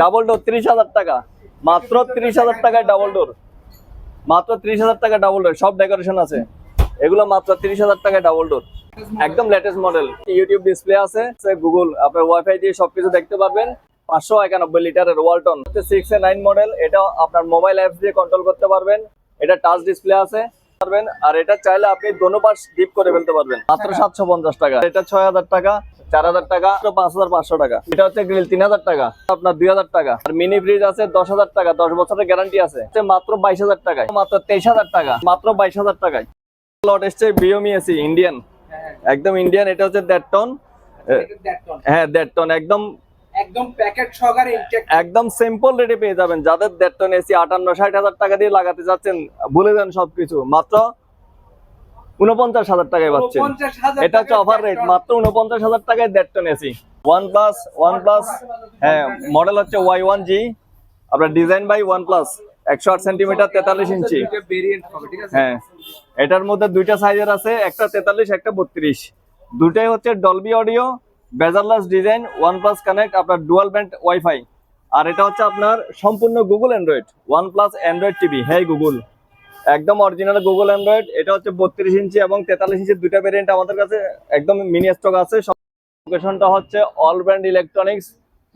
Double door ত্রিশ হাজার টাকা। মাত্র ত্রিশ হাজার টাকায় ডাবল ডোর মাত্র ত্রিশ হাজার টাকা ডাবল ডোর সব ডেকোরেশন আছে। এগুলো মাত্র ত্রিশ হাজার টাকায় ডাবল ডোর একদম লেটেস্ট মডেল ইউটিউব ডিসপ্লে আছে গুগল আপনার ওয়াইফাই দিয়ে সবকিছু দেখতে পারবেন। পাঁচশো একানব্বই লিটারের Walton six A nine model এটা আপনার মোবাইল অ্যাপস দিয়ে কন্ট্রোল করতে পারবেন। এটা টাচ ডিসপ্লে আছে। পারবেন। আর এটা চাইলে আপনি দোনো পাশ ডিপ করে ফেলতে পারবেন। মাত্র সাতশো পঞ্চাশ টাকা। এটা ছয় হাজার টাকা। চার হাজার টাকা পাঁচ হাজার পাঁচশো টাকা। এটা হচ্ছে গ্রিল তিন হাজার টাকা। আপনার দুই হাজার টাকা। আর মিনি ফ্রিজ আছে দশ হাজার টাকা। দশ বছরের গ্যারান্টি আছে। মাত্র বাইশ হাজার টাকায় মাত্র তেইশ হাজার টাকা। মাত্র বাইশ হাজার টাকায়। লট এসছে বিওমি এসি ইন্ডিয়ান একদম ইন্ডিয়ান এটা হচ্ছে দেড় টন হ্যাঁ দেড় টন একদম একদম প্যাকেট সহকারে একদম সিম্পল রেটে পেয়ে যাবেন। যাদের দেড় টন এসি আটান্ন ষাট হাজার টাকা দিয়ে লাগাতে যাচ্ছেন ভুলে যান সবকিছু। মাত্র উনপঞ্চাশ হাজার টাকায় পাচ্ছেন। এটা হচ্ছে অফার রেট মাত্র উনপঞ্চাশ হাজার টাকায় দেড় ton AC one plus one plus হ্যাঁ মডেল হচ্ছে ওয়াই ওয়ান জি আপনার ডিজাইন বাই ওয়ান প্লাস একশো আট সেন্টিমিটার তেতাল্লিশ ইঞ্চি হ্যাঁ এটার মধ্যে দুইটা সাইজের আছে একটা তেতাল্লিশ একটা বত্রিশ। দুটাই হচ্ছে Dolby audio bezelless design OnePlus connect আপনার ডুয়াল ব্যান্ড ওয়াইফাই আর এটা হচ্ছে আপনার সম্পূর্ণ Google Android OnePlus Android TV হ্যাঁ গুগল একদম অরিজিনাল গুগল অ্যান্ড্রয়েড এটা হচ্ছে বত্রিশ ইঞ্চি এবং তেতাল্লিশ ইঞ্চি দুইটা ভেরিয়েন্ট আমাদের কাছে একদম মিনি স্টক আছে। লোকেশনটা হচ্ছে অল ব্র্যান্ড ইলেকট্রনিক্স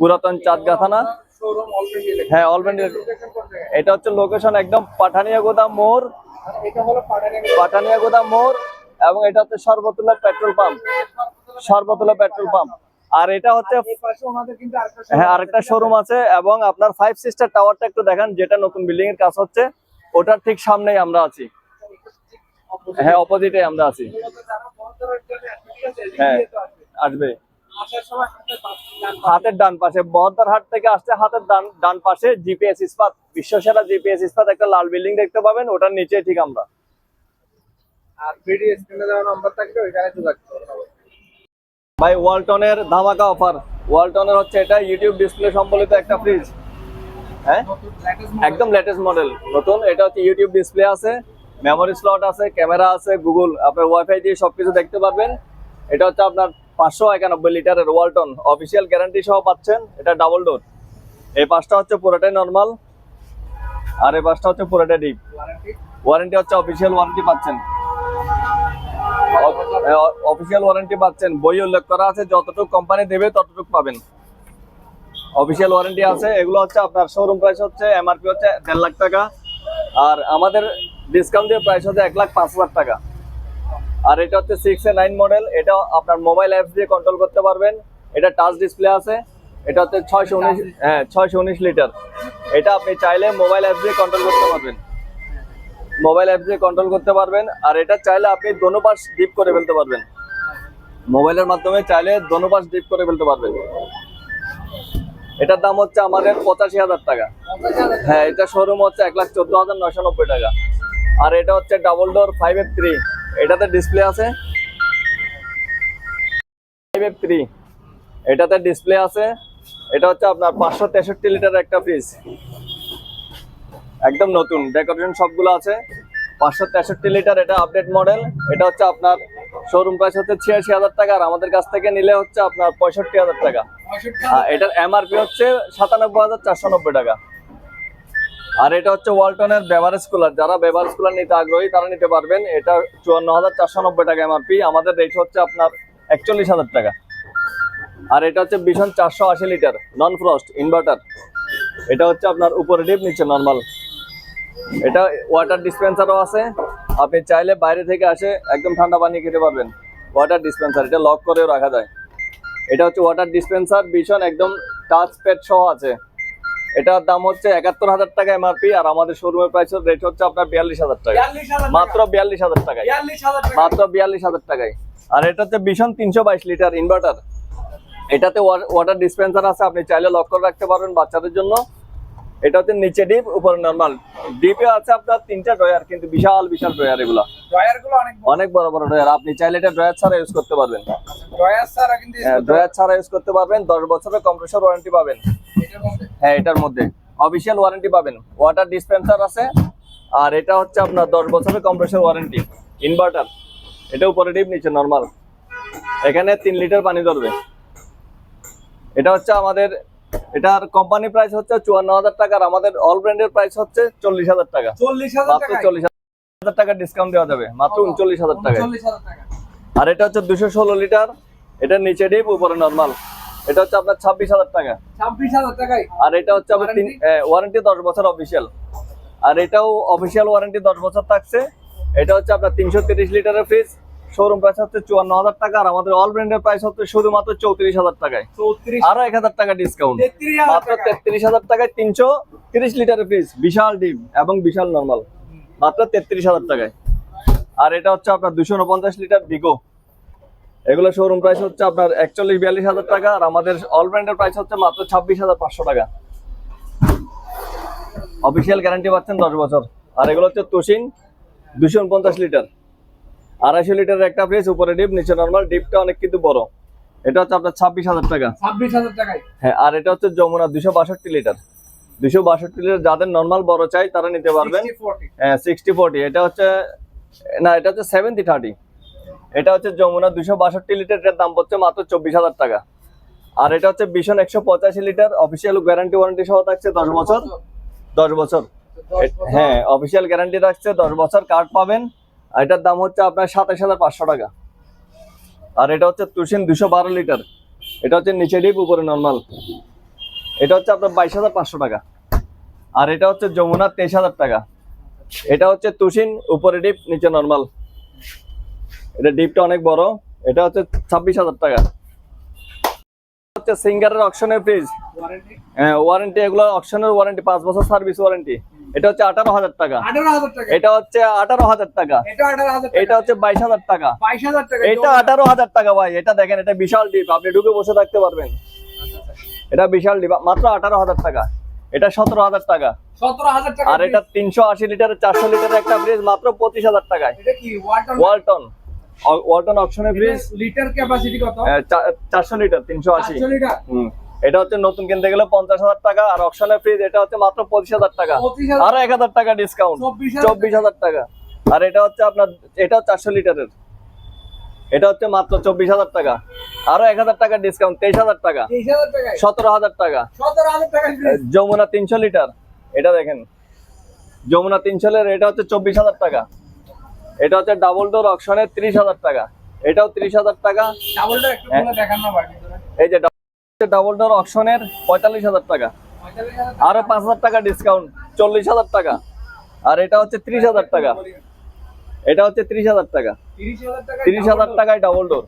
পুরাতন শোরুম অলরেডি হ্যাঁ অল ব্র্যান্ড এটা হচ্ছে লোকেশন একদম পাঠানিয়া গোদাম এটা পাঠানিয়া গোদাম মোড় এবং এটা হচ্ছে সর্বতুল্লা পেট্রোল পাম্প সর্বতুল্লা পেট্রোল পাম্প আর এটা হচ্ছে হ্যাঁ আরেকটা শোরুম আছে এবং আপনার ফাইভ সিস্টার টাওয়ারটা একটু দেখান, যেটা নতুন বিল্ডিং এর কাজ হচ্ছে। ওটার ঠিক সামনেই আমরা আছি। হ্যাঁ অপোজিটে আমরা আছি। হ্যাঁ আসবে। হাতের ডান পাশে বহদ্দার হাট থেকে আসছে হাতের ডান ডান পাশে জিপিএস ইস্পাত বিশ্বসেরা জিপিএস ইস্পাত একটা লাল বিল্ডিং দেখতে পাবেন ওটার নিচে ঠিক আমরা। ভাই ওয়ালটনের ধামাকা অফার ওয়ালটনের হচ্ছে এটা ইউটিউব ডিসপ্লে সম্বলিত একটা ফ্রিজ হ্যাঁ? একদম লেটেস্ট মডেল নতুন। এটা হচ্ছে ইউটিউব ডিসপ্লে আছে মেমোরি স্লট আছে ক্যামেরা আছে গুগল আপনার ওয়াইফাই দিয়ে সবকিছু দেখতে পারবেন। এটা হচ্ছে আপনার পাঁচশো একানব্বই লিটারের ওয়ালটন অফিসিয়াল গ্যারান্টি সহ পাচ্ছেন, এটা ডাবল ডোর এই পাঁচটা হচ্ছে পুরোটাই নর্মাল আর এই পাঁচটা হচ্ছে পুরোটাই ডিপ ওয়ারেন্টি হচ্ছে অফিসিয়াল ওয়ারেন্টি পাচ্ছেন। অফিসিয়াল ওয়ারেন্টি পাচ্ছেন। বই উল্লেখ করা আছে, যতটুকু কোম্পানি দেবে ততটুকু পাবেন। অফিসিয়াল ওয়ারেন্টি আছে। এগুলো হচ্ছে আপনার শোরুম প্রাইস হচ্ছে এমআরপি হচ্ছে দেড় লাখ টাকা। আর আমাদের ডিসকাউন্ট দিয়ে প্রাইস হচ্ছে এক লাখ পাঁচ হাজার টাকা। আর এটা হচ্ছে সিক্স এ নাইন মডেল এটা আপনার মোবাইল অ্যাপস দিয়ে কন্ট্রোল করতে পারবেন। এটা টাচ ডিসপ্লে আছে। এটা হচ্ছে ছয়শো উনিশ হ্যাঁ ছয়শো উনিশ লিটার এটা আপনি চাইলে মোবাইল অ্যাপস দিয়ে কন্ট্রোল করতে পারবেন। মোবাইল অ্যাপ দিয়ে কন্ট্রোল করতে পারবেন। আর এটা চাইলে আপনি দোনো পাশ ডিপ করে ফেলতে পারবেন। মোবাইলের মাধ্যমে চাইলে দোনো পাশ ডিপ করে ফেলতে পারবেন। এটার দাম হচ্ছে আমাদের পঁচাশি হাজার টাকা। হ্যাঁ এটা শোরুম হচ্ছে এক লাখ চোদ্দ হাজার নয়শো নব্বই টাকা। আর এটা হচ্ছে double door five F three এটাতে ডিসপ্লে আছে। ফাইভ এফ থ্রি এটাতে ডিসপ্লে আছে। এটা হচ্ছে আপনার পাঁচশো তেষট্টি লিটার একটা ফ্রিজ একদম নতুন। ডেকোরেশন সবগুলো আছে। পাঁচশো তেষট্টি লিটার এটা আপডেট মডেল এটা হচ্ছে আপনার শোরুম প্রাইস হচ্ছে ছিয়াশি হাজার টাকা আর আমাদের কাছ থেকে নিলে হচ্ছে আপনার পঁয়ষট্টি হাজার টাকা। এটার এমআরপি হচ্ছে সাতানব্বই হাজার চারশো নব্বই টাকা। আর এটা হচ্ছে ওয়ালটনের বেভারেজ কুলার যারা বেভারেজ কুলার নিতে আগ্রহী তারা নিতে পারবেন। এটা চুয়ান্ন হাজার চারশো নব্বই টাকা এমআরপি আমাদের রেট হচ্ছে আপনার একচল্লিশ হাজার টাকা। আর এটা হচ্ছে ভীষণ চারশো আশি লিটার নন ফ্রস্ট ইনভার্টার এটা হচ্ছে আপনার উপরে ডিপ নিচে নর্মাল এটা ওয়াটার ডিসপেন্সারও আছে। আপনি চাইলে বাইরে থেকে আসে একদম ঠান্ডা পানি খেতে পারবেন। ওয়াটার ডিসপেন্সার এটা লক করেও রাখা যায়। এটা হচ্ছে ওয়াটার ডিসপেন্সার ভীষণ একদম টাচ প্যাড সহ আছে। এটার দাম হচ্ছে একাত্তর হাজার টাকা এমআরপি আর আমাদের শোরুমের প্রাইস রেট হচ্ছে আপনার বিয়াল্লিশ হাজার টাকা। মাত্র বিয়াল্লিশ হাজার টাকায়। টাকা। মাত্র বিয়াল্লিশ হাজার টাকায়। আর এটা হচ্ছে ভীষণ তিনশো বাইশ লিটার ইনভার্টার এটাতে ওয়াটার ডিসপেন্সার আছে আপনি চাইলে লক করে রাখতে পারবেন বাচ্চাদের জন্য। এটা হচ্ছে নিচে ডিপ উপরে নর্মাল ডিপে আছে আপনার তিনটা ড্রয়ার কিন্তু বিশাল বিশাল ড্রয়ার এগুলা। ড্রয়ারগুলো অনেক অনেক বড় বড় ড্রয়ার আপনি চাইলে এটা ড্রয়ার ছাড়া ইউজ করতে পারবেন। ড্রয়ার ছাড়া কিন্তু ড্রয়ার ছাড়া ইউজ করতে পারবেন। দশ বছরের কম্প্রেসর ওয়ারেন্টি পাবেন। হ্যাঁ এটার মধ্যে। অফিসিয়াল ওয়ারেন্টি পাবেন। ওয়াটার ডিসপেন্সার আছে। আর এটা হচ্ছে আপনার দশ বছরের কম্প্রেসর ওয়ারেন্টি ইনভার্টার এটা উপরে ডিপ নিচে নর্মাল এখানে তিন লিটার পানি ধরবে। এটা হচ্ছে আমাদের এটার কোম্পানি প্রাইস হচ্ছে চুয়ান্ন হাজার টাকা আর আমাদের অল ব্র্যান্ডের প্রাইস হচ্ছে চল্লিশ হাজার টাকা। চল্লিশ মাত্র টাকা চল্লিশ হাজার টাকা ডিসকাউন্ট দেওয়া যাবে মাত্র উনচল্লিশ হাজার টাকা টাকা আর এটা হচ্ছে দুশো ষোলো লিটার এটার নিচে ডিপ উপরে নর্মাল এটা হচ্ছে আপনার ছাব্বিশ হাজার টাকা। ছাব্বিশ হাজার টাকায়? আর এটা হচ্ছে আপনার ওয়ারেন্টি দশ বছর অফিসিয়াল আর এটাও অফিসিয়াল ওয়ারেন্টি দশ বছর থাকছে। এটা হচ্ছে আপনার তিনশো তিরিশ লিটারের ফ্রিজ শোরুম প্রাইস হচ্ছে চুয়ান্ন হাজার টাকা আর আমাদের অল ব্র্যান্ডের প্রাইস হচ্ছে শুধুমাত্র চৌত্রিশ হাজার টাকায়। চৌত্রিশ আরও এক হাজার টাকা ডিসকাউন্ট মাত্র তেত্রিশ হাজার টাকায় তিনশো তিরিশ লিটারের ফ্রিজ বিশাল ডিম এবং বিশাল নর্মাল মাত্র তেত্রিশ হাজার টাকায়। আর এটা হচ্ছে আপনার দুশো উনপঞ্চাশ লিটার বিগো এগুলো শোরুম প্রাইস হচ্ছে আপনার একচল্লিশ বিয়াল্লিশ হাজার টাকা আর আমাদের অল ব্র্যান্ডের প্রাইস হচ্ছে মাত্র ছাব্বিশ হাজার পাঁচশো টাকা। অফিসিয়াল গ্যারান্টি পাচ্ছেন দশ বছর। আর এগুলো হচ্ছে তুষিন দুশো উনপঞ্চাশ লিটার আড়াইশো লিটারের একটা ফ্রিজ উপরে ডিপ নিচে নর্মাল ডিপটা অনেক কিন্তু বড়। এটা হচ্ছে আপনার ছাব্বিশ হাজার টাকা। ছাব্বিশ হাজার টাকায়? হ্যাঁ আর এটা হচ্ছে যমুনা দুশো বাষট্টি লিটার। দুশো বাষট্টি লিটার যাদের নর্মাল বড় চাই তারা নিতে পারবেন। হ্যাঁ সিক্সটি ফোর্টি এটা হচ্ছে না এটা হচ্ছে সেভেন্টি থার্টি এটা হচ্ছে যমুনা দুশো বাষট্টি লিটার এটার দাম পড়ছে মাত্র চব্বিশ হাজার টাকা। আর এটা হচ্ছে ভীষণ একশো পঁচাশি লিটার অফিসিয়াল গ্যারান্টি ওয়ারেন্টি সহ থাকছে দশ বছর। দশ বছর। হ্যাঁ অফিসিয়াল গ্যারান্টি থাকছে দশ বছর কার্ড পাবেন। আর এটার দাম হচ্ছে আপনার সাতাশ হাজার পাঁচশো টাকা। আর এটা হচ্ছে তুষিন দুশো বারো লিটার। এটা হচ্ছে নিচে ডিপ, উপরে নর্মাল। এটা হচ্ছে আপনার বাইশ হাজার পাঁচশো টাকা। আর এটা হচ্ছে যমুনা তেইশ হাজার টাকা। এটা হচ্ছে তুষিন উপরে ডিপ, নিচে নর্মাল। এটা ডিপটা অনেক বড়। এটা হচ্ছে ছাব্বিশ হাজার টাকা। হচ্ছে সিঙ্গারের অকশনের ফ্রিজ। হ্যাঁ ওয়ারেন্টি এগুলো অকশনের ওয়ারেন্টি পাঁচ বছর সার্ভিস ওয়ারেন্টি এটা হচ্ছে আঠারো হাজার টাকা। এটা হচ্ছে আঠারো হাজার টাকা। এটা হচ্ছে বাইশ হাজার টাকা। এটা আঠারো হাজার টাকা ভাই। এটা দেখেন এটা বিশাল ডিপ। আপনি ঢুকে বসে থাকতে পারবেন। এটা বিশাল ডিপ। মাত্র আঠারো হাজার টাকা। এটা সতেরো হাজার টাকা। আর এটা তিনশো আশি লিটার চারশো লিটারের একটা ফ্রিজ মাত্র পঁচিশ হাজার টাকায়। ওয়ালটন ওয়ালটন অপশনের ফ্রিজ লিটার ক্যাপাসিটি কত? চারশো লিটার তিনশো আশি। লিটার? হুম। এটা হচ্ছে নতুন কিনতে গেলে পঞ্চাশ হাজার টাকা আর অপশনের ফ্রিজ এটা হচ্ছে মাত্র পঁচিশ হাজার টাকা। আরও এক হাজার টাকা ডিসকাউন্ট চব্বিশ হাজার টাকা। আর এটা হচ্ছে আপনার এটাও চারশো লিটারের। এটা হচ্ছে মাত্র চব্বিশ হাজার টাকা। আরও এক হাজার টাকা ডিসকাউন্ট তেইশ হাজার টাকা। সতেরো হাজার টাকা। যমুনা তিনশো লিটার। এটা দেখেন। যমুনা তিনশো লিটার এটা হচ্ছে চব্বিশ হাজার টাকা। এটা হচ্ছে ডাবল ডোর অপশনের ত্রিশ হাজার টাকা। এটাও ত্রিশ হাজার টাকা। এই যে ডাবল ডোর অপশনের পঁয়তাল্লিশ হাজার টাকা আরও পাঁচ হাজার টাকা ডিসকাউন্ট চল্লিশ হাজার টাকা আর এটা হচ্ছে ত্রিশ হাজার টাকা এটা হচ্ছে ত্রিশ হাজার টাকা তিরিশ হাজার টাকায় double door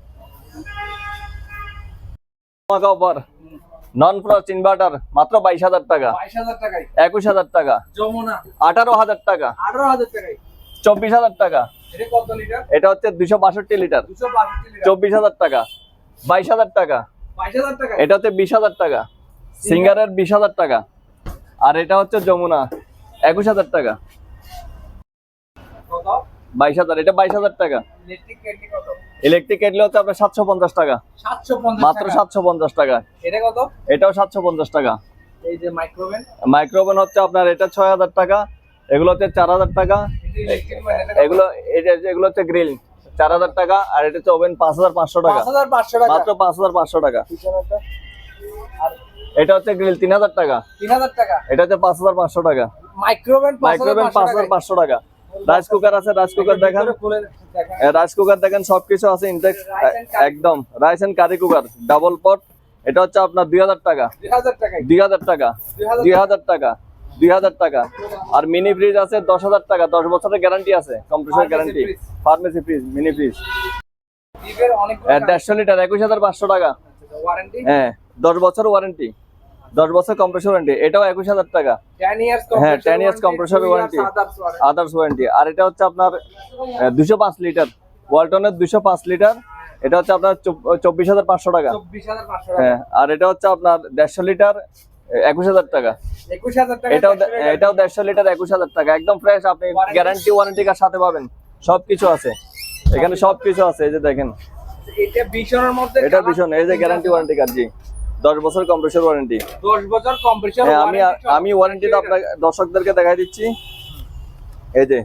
offer non frost inverter মাত্র বাইশ হাজার টাকা একুশ হাজার টাকা আঠারো হাজার টাকা চব্বিশ হাজার টাকা এটা হচ্ছে দুশো বাষট্টি লিটার চব্বিশ হাজার টাকা বাইশ হাজার টাকা বাইশ হাজার টাকা। এটা হচ্ছে বিশ হাজার টাকা। সিঙ্গারের বিশ হাজার টাকা। আর এটা হচ্ছে যমুনা একুশ হাজার টাকা। বাইশ হাজার এটা বাইশ হাজার টাকা। ইলেকট্রিক কেটলি হচ্ছে আপনার সাতশো পঞ্চাশ টাকা। মাত্র সাতশো পঞ্চাশ টাকা। এটা কত? এটাও সাতশো পঞ্চাশ টাকা। এই যে মাইক্রোওভেন মাইক্রোওভেন হচ্ছে আপনার এটা ছয় হাজার টাকা এগুলো হচ্ছে চার হাজার টাকা। এটা এগুলো এটা এগুলো হচ্ছে গ্রিল চার হাজার টাকা আর এটা হচ্ছে ওভেন পাঁচ হাজার পাঁচশো টাকা। মাত্র পাঁচ হাজার পাঁচশো টাকা। এটা হচ্ছে গ্রিল তিন হাজার টাকা। তিন হাজার টাকা। এটা হচ্ছে পাঁচ হাজার পাঁচশো টাকা। মাইক্রোওভেন মাইক্রোওভেন পাঁচ হাজার পাঁচশো টাকা। রাইস কুকার আছে রাইস কুকার দেখেন। রাইস কুকার দেখেন সবকিছু আছে ইনটেক্স. একদম rice and curry cooker double pot এটা হচ্ছে আপনার দুই হাজার টাকা। দুই হাজার টাকা। দুই হাজার টাকা। দুই হাজার টাকা। আর মিনি ফ্রিজ আছে দশ হাজার টাকা দশ বছরের গ্যারান্টি আছে compressor guarantee pharmacy fridge mini fridge দেড়শো লিটার একুশ হাজার পাঁচশো টাকা। হ্যাঁ দশ বছর ওয়ারেন্টি দশ বছর কম্প্রেসর ওয়ারেন্টি এটাও একুশ হাজার টাকা। হ্যাঁ, 10 years compressor warranty। Others warranty আর এটা হচ্ছে আপনার দুশো পাঁচ লিটার ওয়ালটনের দুশো পাঁচ লিটার এটা হচ্ছে আপনার চব্বিশ হাজার পাঁচশো টাকা। হ্যাঁ আর এটা হচ্ছে আপনার দেড়শো লিটার একুশ হাজার টাকা। 21000 টাকা এটাও এটাও দেড়শো লিটার একুশ হাজার টাকা। একদম ফ্রেশ আপনি? গ্যারান্টি ওয়ারেন্টি কার সাথে পাবেন। সবকিছু আছে। এখানে সবকিছু আছে এই যে দেখেন। এটা ভীষণ এই যে গ্যারান্টি ওয়ারেন্টি কার্ড জি। দশ বছর কম্প্রেসর ওয়ারেন্টি 10 বছর কম্প্রেসর হ্যাঁ আমি আমি ওয়ারেন্টিটা আপনার দর্শকদেরকে দেখাই দিচ্ছি। এই যে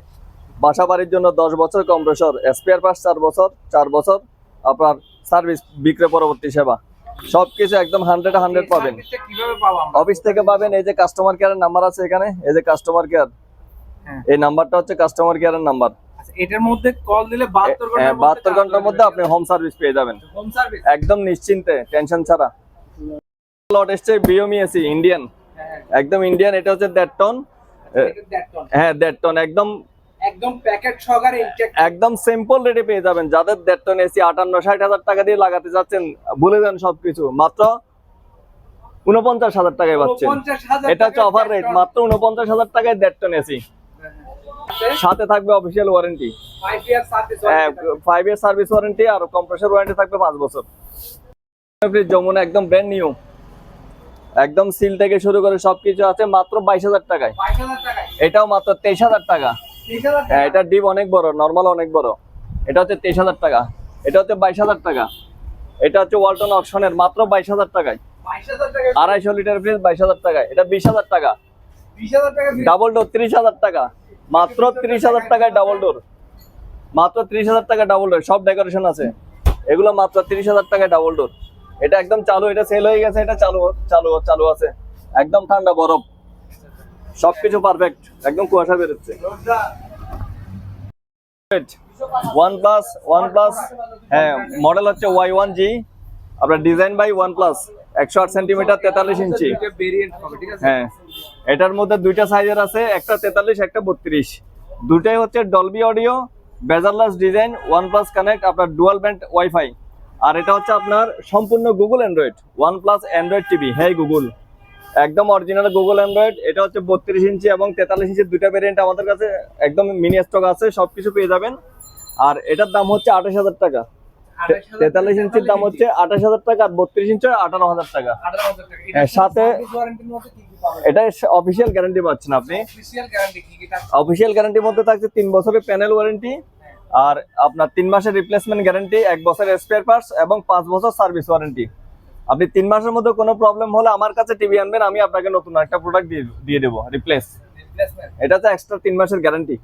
বাসা বাড়ির জন্য দশ বছর কম্প্রেসর স্পেয়ার পার্টস চার বছর চার বছর আপনার সার্ভিস বিক্রয় পরবর্তী সেবা। সবকিছু একদম হান্ড্রেড হান্ড্রেড পাবেন। অফিস থেকে পাবেন এই যে কাস্টমার কেয়ারের নাম্বার আছে এখানে এই যে কাস্টমার কেয়ার হ্যাঁ। এই নাম্বারটা হচ্ছে কাস্টমার কেয়ারের নাম্বার এটার মধ্যে কল দিলে 72 ঘণ্টার মধ্যে বাহাত্তর ঘণ্টার মধ্যে আপনি হোম সার্ভিস পেয়ে যাবেন। হোম সার্ভিস একদম নিশ্চিন্তে টেনশন ছাড়া। লট এসছে বিওমি এসি ইন্ডিয়ান একদম ইন্ডিয়ান এটা হচ্ছে দেড় টন দেড় টন। হ্যাঁ দেড় টন একদম একদম প্যাকেট সহকারে একদম সিম্পল রেটে পেয়ে যাবেন। যাদের দেড় টন এসি আটান্ন ষাট হাজার টাকা দিয়ে লাগাতে যাচ্ছেন ভুলে যান সবকিছু। মাত্র উনপঞ্চাশ হাজার টাকায় পাচ্ছেন। এটা হচ্ছে অফার রেট মাত্র উনপঞ্চাশ হাজার টাকায় দেড় টন এসি সাথে থাকবে official warranty five year service warranty আর কম্প্রেসার ওয়ারেন্টি থাকবে পাঁচ বছর। যমুনা একদম ব্র্যান্ড নিউ একদম সিল থেকে শুরু করে সবকিছু আছে মাত্র বাইশ হাজার টাকায়। এটাও মাত্র তেইশ হাজার টাকা। হ্যাঁ এটা ডিপ অনেক বড় নর্মাল অনেক বড়। এটা হচ্ছে তেইশ হাজার টাকা। এটা হচ্ছে বাইশ হাজার টাকা। এটা হচ্ছে ওয়ালটন অপশনের মাত্র বাইশ হাজার টাকায়। আড়াইশো লিটার ফ্রিজ বাইশ হাজার টাকায়। এটা বিশ হাজার টাকা। ডাবল ডোর ত্রিশ হাজার টাকা। মাত্র ত্রিশ হাজার টাকায় ডাবল ডোর মাত্র ত্রিশ হাজার টাকা ডাবল ডোর সব ডেকোরেশন আছে। এগুলো মাত্র ত্রিশ হাজার টাকায় ডাবল ডোর এটা একদম চালু এটা সেল হয়ে গেছে এটা চালু চালু চালু আছে। একদম ঠান্ডা বরফ। সবকিছু পারফেক্ট একদম কুয়াশা বেরোচ্ছে। ওয়ান প্লাস ওয়ান প্লাস হ্যাঁ মডেল হচ্ছে ওয়াই ওয়ান জি আপনার ডিজাইন বাই ওয়ান প্লাস একশো আট সেন্টিমিটার তেতাল্লিশ ইঞ্চি হ্যাঁ এটার মধ্যে দুইটা সাইজের আছে একটা তেতাল্লিশ একটা বত্রিশ। দুটাই হচ্ছে Dolby audio bezelless design one plus connect আপনার ডুয়াল ব্যান্ড ওয়াইফাই আর এটা হচ্ছে আপনার সম্পূর্ণ Google Android one plus Android TV হ্যাঁ গুগল একদম অরিজিনাল গুগল অ্যান্ড্রয়েড এটা হচ্ছে বত্রিশ ইঞ্চি এবং তেতাল্লিশ ইঞ্চি দুইটা ভেরিয়েন্ট আমাদের কাছে একদম মিনি স্টক আছে সব কিছু পেয়ে যাবেন। আর এটার দাম হচ্ছে আঠাশ হাজার টাকা। তেতাল্লিশ ইঞ্চির দাম হচ্ছে আঠাশ হাজার টাকা আর বত্রিশ ইঞ্চি আঠারো হাজার টাকা। হ্যাঁ, সাথে- এটা অফিসিয়াল গ্যারান্টি পাচ্ছেন আপনি। অফিসিয়াল গ্যারান্টির মধ্যে থাকছে তিন বছরের প্যানেল ওয়ারেন্টি আর আপনার তিন মাসের রিপ্লেসমেন্ট গ্যারান্টি এক বছরের স্পেয়ার পার্টস এবং পাঁচ বছর সার্ভিস ওয়ারেন্টি আপনি তিন মাসের মধ্যে কোনো প্রবলেম হলে আমার কাছে টিভি আনবেন আমি আপনাকে নতুন একটা প্রোডাক্ট দিয়ে দিয়ে দেবো রিপ্লেস এটা তো এক্সট্রা তিন মাসের গ্যারান্টি